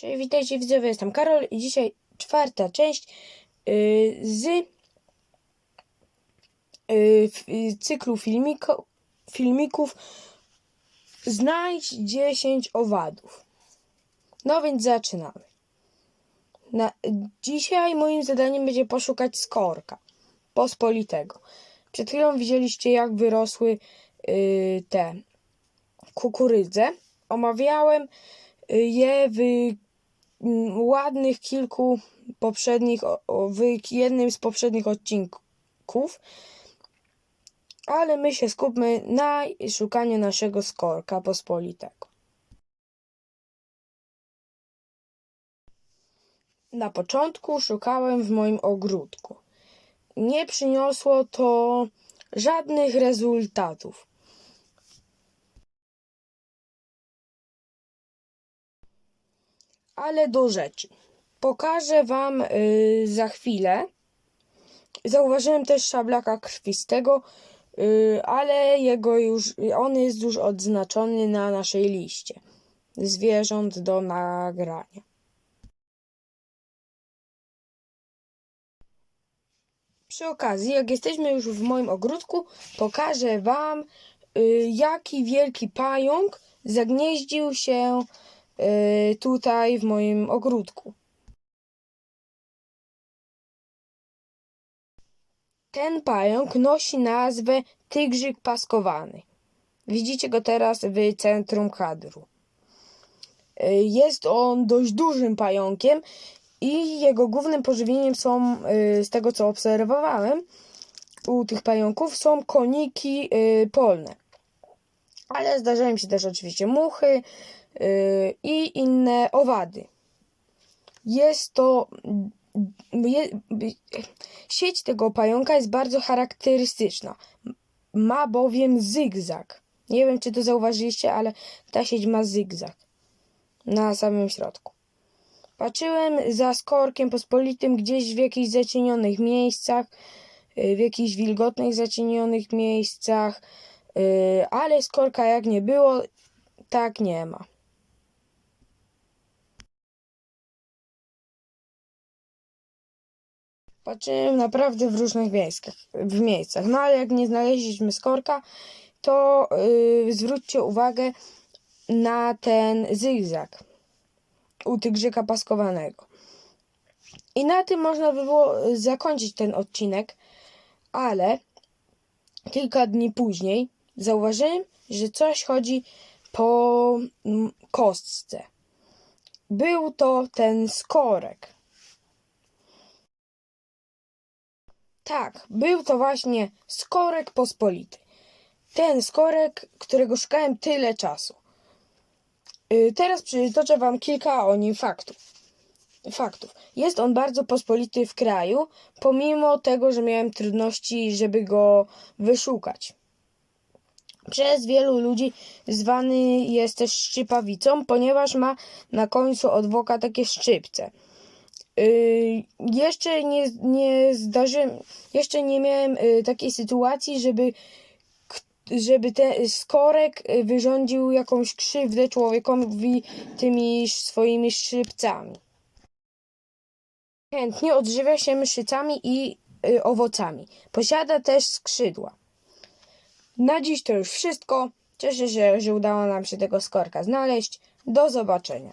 Cześć, witajcie widzowie, jestem Karol i dzisiaj czwarta część yy, z yy, cyklu filmiko, filmików Znajdź 10 owadów. No więc zaczynamy. Na, dzisiaj moim zadaniem będzie poszukać skorka pospolitego. Przed chwilą widzieliście jak wyrosły yy, te kukurydze. Omawiałem y, je w ładnych kilku poprzednich, w jednym z poprzednich odcinków, ale my się skupmy na szukaniu naszego skorka pospolitego. Na początku szukałem w moim ogródku. Nie przyniosło to żadnych rezultatów. Ale do rzeczy. Pokażę Wam y, za chwilę. Zauważyłem też szablaka krwistego, y, ale jego już, on jest już odznaczony na naszej liście zwierząt do nagrania. Przy okazji, jak jesteśmy już w moim ogródku, pokażę Wam, y, jaki wielki pająk zagnieździł się tutaj w moim ogródku. Ten pająk nosi nazwę tygrzyk paskowany. Widzicie go teraz w centrum kadru. Y, Jest on dość dużym pająkiem i jego głównym pożywieniem są, y, z tego co obserwowałem, u tych pająków są koniki y, polne. Ale zdarzają się też oczywiście muchy y, i inne owady. Jest to. Je, sieć tego pająka jest bardzo charakterystyczna. Ma bowiem zygzak. Nie wiem, czy to zauważyliście, ale ta sieć ma zygzak na samym środku. Patrzyłem za skorkiem pospolitym gdzieś w jakichś zacienionych miejscach, y, w jakichś wilgotnych, zacienionych miejscach, y, ale skorka jak nie było, tak nie ma. Patrzyłem naprawdę w różnych miejscach, w miejscach. No ale jak nie znaleźliśmy skorka, to yy, zwróćcie uwagę na ten zygzak u tygrzyka paskowanego. I na tym można by było zakończyć ten odcinek, ale kilka dni później zauważyłem, że coś chodzi po mm, kostce. Był to ten skorek. Tak, był to właśnie skorek pospolity. Ten skorek, którego szukałem tyle czasu. Y, Teraz przytoczę Wam kilka o nim faktów. faktów. Jest on bardzo pospolity w kraju, pomimo tego, że miałem trudności, żeby go wyszukać. Przez wielu ludzi zwany jest też szczypawicą, ponieważ ma na końcu odwoka takie szczypce. Yy, jeszcze nie, nie zdarzyłem, jeszcze nie miałem yy, takiej sytuacji, żeby, żeby ten skorek yy, wyrządził jakąś krzywdę człowiekowi tymi swoimi szczypcami. Chętnie odżywia się mszycami i yy, owocami. Posiada też skrzydła. Na dziś to już wszystko. Cieszę się, że udało nam się tego skorka znaleźć. Do zobaczenia.